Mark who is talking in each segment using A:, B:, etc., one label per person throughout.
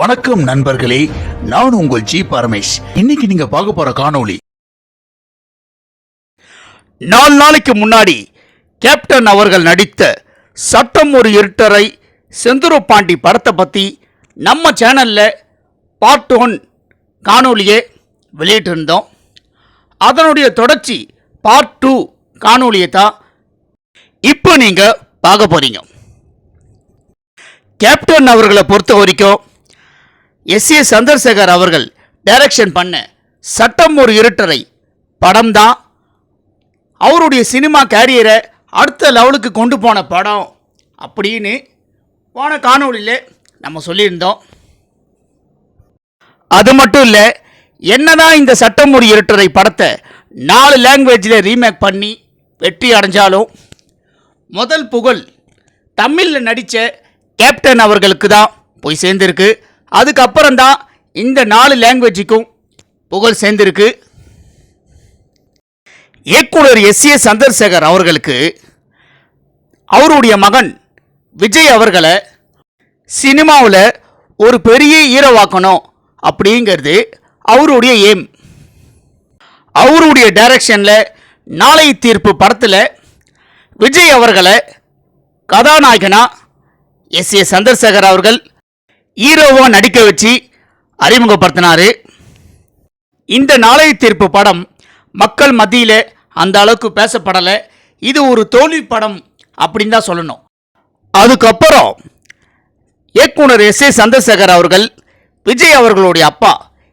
A: வணக்கம் நண்பர்களே நான் உங்கள் ஜி பரமேஷ். இன்னைக்கு நீங்க பார்க்க போற காணொளி.
B: நாலு நாளைக்கு முன்னாடி கேப்டன் அவர்கள் நடித்த சட்டம் ஒரு இருட்டரை செந்துரு பாண்டி படத்தை பற்றி நம்ம சேனலில் பார்ட் ஒன் காணொலியே வெளியிட்டிருந்தோம். அதனுடைய தொடர்ச்சி பார்ட் டூ காணொலியை தான் இப்போ நீங்கள் பார்க்க போகிறீங்க கேப்டன் அவர்களை பொறுத்த வரைக்கும் எஸ் ஏ சந்திரசேகர் அவர்கள் டைரக்ஷன் பண்ண சட்டம் ஒரு இருட்டரை படம் தான் அவருடைய சினிமா கேரியரை அடுத்த லெவலுக்கு கொண்டு போன படம் அப்படின்னு போன காணொலியில் நம்ம சொல்லியிருந்தோம். அது மட்டும் இல்லை என்னதான் இந்த சட்டம் ஒரு இருட்டரை படத்தை நாலு லாங்குவேஜில் ரீமேக் பண்ணி வெற்றி அடைஞ்சாலும் முதல் புகழ் தமிழில் நடித்த கேப்டன் அவர்களுக்கு தான் போய் சேர்ந்திருக்கு. அதுக்கப்புறம் தான் இந்த நாலு லாங்குவேஜுக்கும் புகழ் சேர்ந்திருக்கு. இயக்குனர் எஸ் ஏ சந்திரசேகர் அவர்களுக்கு அவருடைய மகன் விஜய் அவர்களை சினிமாவில் ஒரு பெரிய ஈரவாக்கணும் அப்படிங்கிறது அவருடைய எய்ம் அவருடைய டைரக்ஷனில் நாளை தீர்ப்பு படத்தில் விஜய் அவர்களை கதாநாயகனா எஸ் ஏ சந்திரசேகர் அவர்கள் ஹீரோவாக நடிக்க வச்சு அறிமுகப்படுத்தினார். இந்த நாளைய தீர்ப்பு படம் மக்கள் மத்தியில் அந்த அளவுக்கு பேசப்படலை. இது ஒரு தோல்வி படம் அப்படின்னு தான் சொல்லணும். அதுக்கப்புறம் இயக்குனர் எஸ் ஏ சந்திரசேகர் அவர்கள் விஜய் அவர்களுடைய அப்பா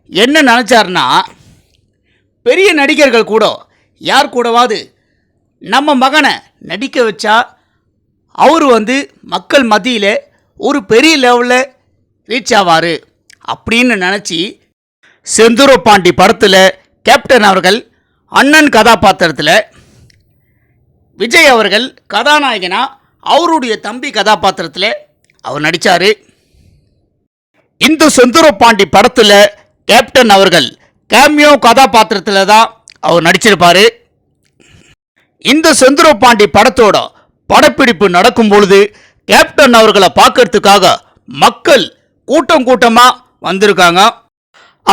B: என்ன நினச்சாருன்னா பெரிய நடிகர்கள் கூட யார் கூடவாது நம்ம மகனை நடிக்க வச்சா அவர் வந்து மக்கள் மத்தியில் ஒரு பெரிய லெவலில் ரீச் ஆவார் அப்படின்னு நினச்சி செந்தூர பாண்டி படத்தில் கேப்டன் அவர்கள் அண்ணன் கதாபாத்திரத்தில் விஜய் அவர்கள் கதாநாயகனா அவருடைய தம்பி கதாபாத்திரத்தில் அவர் நடித்தார் இந்த செந்தூர பாண்டி படத்தில் கேப்டன் அவர்கள் கேமியோ கதாபாத்திரத்தில் தான் அவர் நடிச்சிருப்பார். இந்த செந்தூர பாண்டி படத்தோட படப்பிடிப்பு நடக்கும் பொழுது கேப்டன் அவர்களை பார்க்கறதுக்காக மக்கள் கூட்டம் கூட்டமாக வந்திருக்காங்க.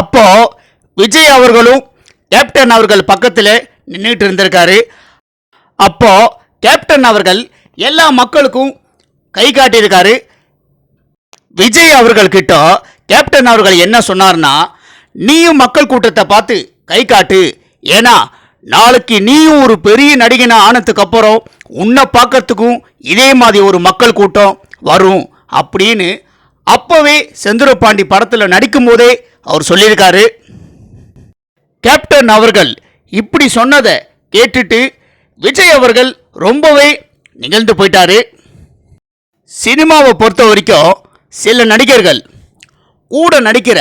B: அப்போ விஜய் அவர்களும் கேப்டன் அவர்கள் பக்கத்தில் நின்றுட்டு இருந்திருக்காரு. அப்போ கேப்டன் அவர்கள் எல்லா மக்களுக்கும் கை காட்டியிருக்காரு. விஜய் அவர்கள்கிட்ட கேப்டன் அவர்கள் என்ன சொன்னார்னா நீயும் மக்கள் கூட்டத்தை பார்த்து கை காட்டு. ஏன்னா நாளைக்கு நீயும் ஒரு பெரிய நடிகனை ஆனதுக்கப்புறம் உன்னை பார்க்கறதுக்கும் இதே மாதிரி ஒரு மக்கள் கூட்டம் வரும். அப்படின்னு அப்போவே செந்தூரபாண்டி படத்தில் நடிக்கும்போதே அவர் சொல்லியிருக்காரு கேப்டன் அவர்கள் இப்படி சொன்னதை கேட்டுட்டு விஜய் அவர்கள் ரொம்பவே நிகழ்ந்து போயிட்டாரு. சினிமாவை பொறுத்த வரைக்கும் சில நடிகர்கள் கூட நடிக்கிற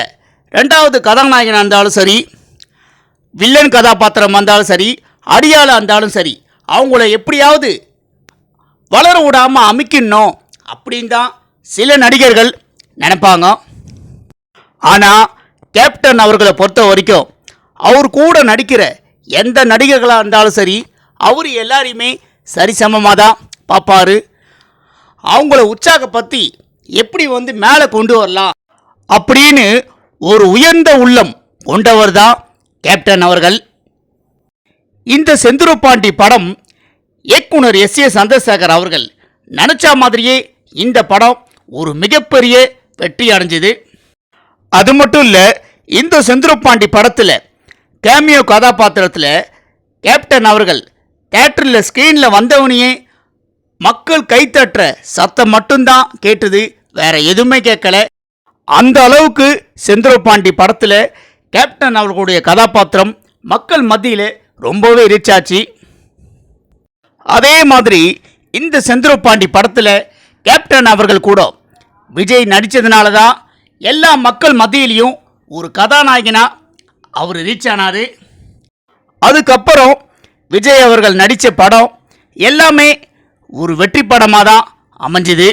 B: ரெண்டாவது கதாநாயகனாக இருந்தாலும் சரி வில்லன் கதாபாத்திரம் வந்தாலும் சரி அடியாளாக இருந்தாலும் சரி அவங்கள எப்படியாவது வளர விடாமல் அமைக்கணும் அப்படின்னு தான் சில நடிகர்கள் நினைப்பாங்க. ஆனால் கேப்டன் அவர்களை பொறுத்த வரைக்கும் அவர் கூட நடிக்கிற எந்த நடிகர்களாக இருந்தாலும் சரி அவர் எல்லாரையுமே சரிசமமாக தான் பார்ப்பாரு. அவங்கள உற்சாகப்படுத்தி எப்படி வந்து மேலே கொண்டு வரலாம் அப்படின்னு ஒரு உயர்ந்த உள்ளம் கொண்டவர் தான் கேப்டன் அவர்கள். இந்த செந்துருப்பாண்டி படம் இயக்குனர் எஸ் ஏ சந்திரசேகர் அவர்கள் நினச்ச மாதிரியே இந்த படம் ஒரு மிகப்பெரிய வெற்றி அடைஞ்சது. அது மட்டும் இல்லை இந்த செந்துருப்பாண்டி படத்தில் கேமியோ கதாபாத்திரத்தில் கேப்டன் அவர்கள் தேட்டரில் ஸ்க்ரீனில் வந்தவனையே மக்கள் கைத்தட்டுற சத்தம் மட்டும்தான் கேட்டது வேற எதுவுமே கேட்கல. அந்த அளவுக்கு செந்துருப்பாண்டி படத்தில் கேப்டன் அவர்களுடைய கதாபாத்திரம் மக்கள் மத்தியில் ரொம்பவே ரீச் ஆச்சு. அதே மாதிரி இந்த செந்துருப்பாண்டி படத்தில் கேப்டன் அவர்கள் கூட விஜய் நடித்ததுனால தான் எல்லா மக்கள் மத்தியிலையும் ஒரு கதாநாயகனாக அவர் ரீச் ஆனார். அதுக்கப்புறம் விஜய் அவர்கள் நடித்த படம் எல்லாமே ஒரு வெற்றி படமாக தான் அமைஞ்சுது.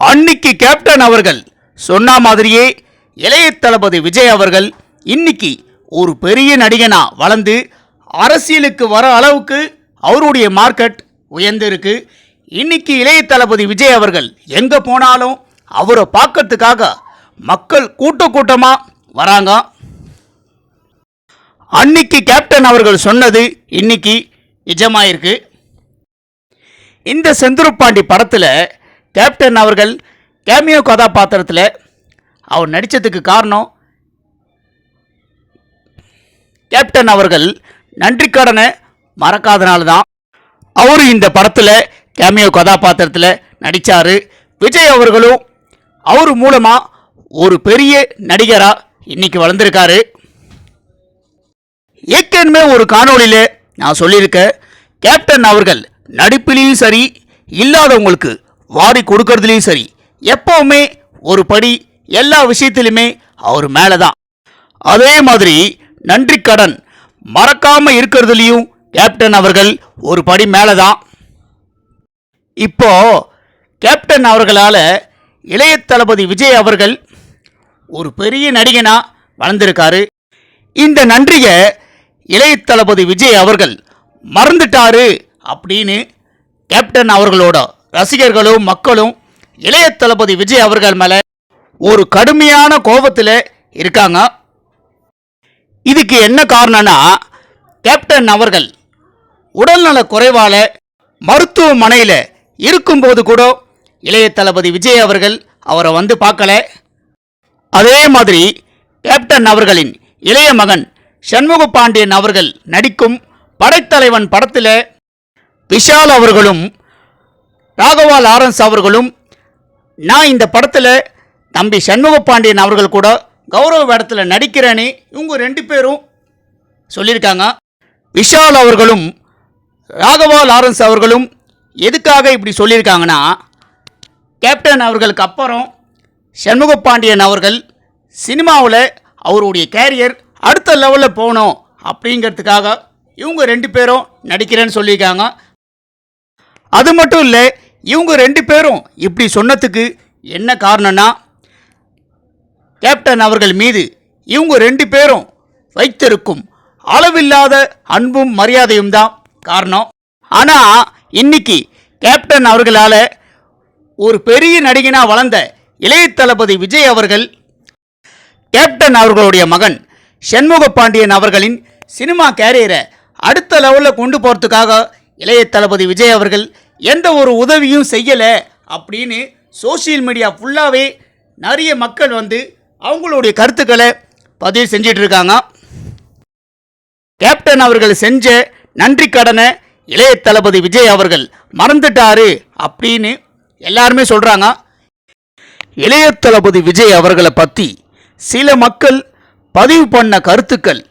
B: அன்னைக்கு கேப்டன் அவர்கள் சொன்ன மாதிரியே இளைய தளபதி விஜய் அவர்கள் இன்னைக்கு ஒரு பெரிய நடிகனாக வளர்ந்து அரசியலுக்கு வர அளவுக்கு அவருடைய மார்க்கெட் உயர்ந்திருக்கு. இன்னைக்கு இளைய தளபதி விஜய் அவர்கள் எங்கே போனாலும் அவரை பார்க்கறதுக்காக மக்கள் கூட்ட கூட்டமாக வராங்க. அன்னைக்கு கேப்டன் அவர்கள் சொன்னது இன்னைக்கு நிஜமாயிருக்கு. இந்த செந்துருப்பாண்டி படத்தில் கேப்டன் அவர்கள் கேமியோ கதாபாத்திரத்தில் அவர் நடித்ததுக்கு காரணம் கேப்டன் அவர்கள் நன்றிக்கடனை மறக்காதனால தான் அவர் இந்த படத்தில் கேமியோ கதாபாத்திரத்தில் நடித்தார் விஜய் அவர்களும் அவர் மூலமாக ஒரு பெரிய நடிகராக இன்னைக்கு வளர்ந்துருக்காரு. ஏற்கனவே ஒரு காணொலியில் நான் சொல்லியிருக்கேன் கேப்டன் அவர்கள் நடிப்பிலையும் சரி இல்லாதவங்களுக்கு வாரி கொடுக்கறதுலையும் சரி எப்பவுமே ஒரு படி எல்லா விஷயத்திலுமே அவர் மேலே தான் அதே மாதிரி நன்றி கடன் மறக்காமல் இருக்கிறதுலையும் கேப்டன் அவர்கள் ஒரு படி மேலே தான் இப்போ கேப்டன் அவர்களால் இளைய தளபதி விஜய் அவர்கள் ஒரு பெரிய நடிகனா வளர்ந்துருக்காரு. இந்த நன்றியை இளைய தளபதி விஜய் அவர்கள் மறந்துட்டாரு அப்படின்னு கேப்டன் அவர்களோட ரசிகர்களும் மக்களும் இளைய தளபதி விஜய் அவர்கள் மேலே ஒரு கடுமையான கோபத்தில் இருக்காங்க. இதுக்கு என்ன காரணம்னா கேப்டன் அவர்கள் உடல்நல குறைவால மருத்துவமனையில் இருக்கும்போது கூட இளைய தளபதி விஜய் அவர்கள் அவரை வந்து பார்க்கல. அதே மாதிரி கேப்டன் அவர்களின் இளைய மகன் சண்முக பாண்டியன் அவர்கள் நடிக்கும் படைத்தலைவன் படத்தில் விஷால் அவர்களும் ராகவா லாரன்ஸ் அவர்களும் நான் இந்த படத்தில் தம்பி சண்முக பாண்டியன் அவர்கள் கூட கௌரவ வேடத்தில் நடிக்கிறேன்னு இவங்க ரெண்டு பேரும் சொல்லியிருக்காங்க. விஷால் அவர்களும் ராகவா லாரன்ஸ் அவர்களும் எதுக்காக இப்படி சொல்லியிருக்காங்கன்னா கேப்டன் அவர்களுக்கு அப்புறம் சண்முக பாண்டியன் அவர்கள் சினிமாவில் அவருடைய கேரியர் அடுத்த லெவலில் போகணும் அப்படிங்கிறதுக்காக இவங்க ரெண்டு பேரும் நடிக்கிறேன்னு சொல்லியிருக்காங்க. அது மட்டும் இல்லை இவங்க ரெண்டு பேரும் இப்படி சொன்னதுக்கு என்ன காரணம்னா கேப்டன் அவர்கள் மீது இவங்க ரெண்டு பேரும் வைத்திருக்கும் அளவில்லாத அன்பும் மரியாதையும் தான் காரணம். ஆனால் இன்னைக்கு கேப்டன் அவர்களால் ஒரு பெரிய நடிகனாக வளர்ந்த இளைய தளபதி விஜய் அவர்கள் கேப்டன் அவர்களுடைய மகன் சண்முக பாண்டியன் அவர்களின் சினிமா கேரியரை அடுத்த லெவலில் கொண்டு போகிறதுக்காக இளைய தளபதி விஜய் அவர்கள் எந்த ஒரு உதவியும் செய்யலை அப்படின்னு சோஷியல் மீடியா ஃபுல்லாகவே நிறைய மக்கள் வந்து அவங்களுடைய கருத்துக்களை பதிவு செஞ்சிட்ருக்காங்க கேப்டன் அவர்கள் செஞ்ச நன்றி கடனை இளைய தளபதி விஜய் அவர்கள் மறந்துட்டாரு அப்படின்னு எல்லாருமே சொல்கிறாங்க இளைய தளபதி விஜய் அவர்களை பற்றி சில மக்கள் பதிவு பண்ண கருத்துக்கள்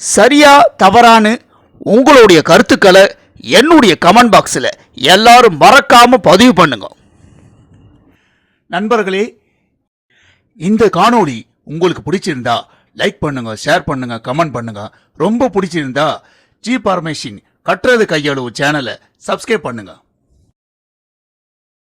B: சரியா தவறான்னு உங்களுடைய கருத்துக்களை என்னுடைய கமெண்ட் பாக்ஸில் எல்லாரும் மறக்காமல் பதிவு பண்ணுங்க.
A: நண்பர்களே இந்த காணொளி உங்களுக்கு பிடிச்சிருந்தா லைக் பண்ணுங்க ஷேர் பண்ணுங்க கமெண்ட் பண்ணுங்க. ரொம்ப பிடிச்சிருந்தா ஜி பார்மேஷின் கட்டுறது கையளவு சேனலை சப்ஸ்கிரைப் பண்ணுங்கள்